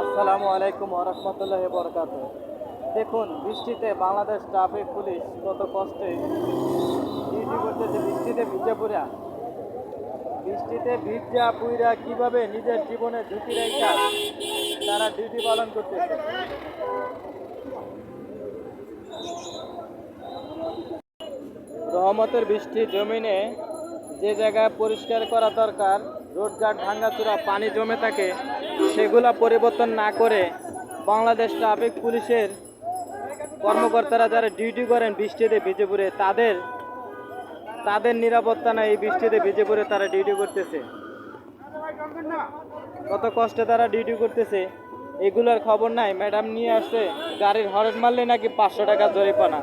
আসসালামু আলাইকুম রহমতুল্লাহ বরকাত দেখুন, বৃষ্টিতে বাংলাদেশ ট্রাফিক পুলিশ কত কষ্টে ডিউটি করতেছে বৃষ্টিতে ভিজে পুরা বৃষ্টিতে ভিজা পুইরা কীভাবে নিজের জীবনে ঝুঁকি রেখা তারা ডিউটি পালন করতেছে। রহমতের বৃষ্টি জমিনে যে জায়গায় পরিষ্কার করা দরকার রোডঘাট ভাঙ্গাচুরা পানি জমে থাকে, সেগুলা পরিবর্তন না করে বাংলাদেশ ট্রাফিক পুলিশের কর্মকর্তারা যারা ডিউটি করেন বৃষ্টিতে ভিজে পড়ে, তাদের তাদের নিরাপত্তা নাই এই বৃষ্টিতে ভিজে পড়ে তারা ডিউটি করতেছে। কত কষ্টে তারা ডিউটি করতেছে, এগুলোর খবর নাই। ম্যাডাম নিয়ে আসছে, গাড়ির হরেন মারলে নাকি পাঁচশো টাকা জরিপানা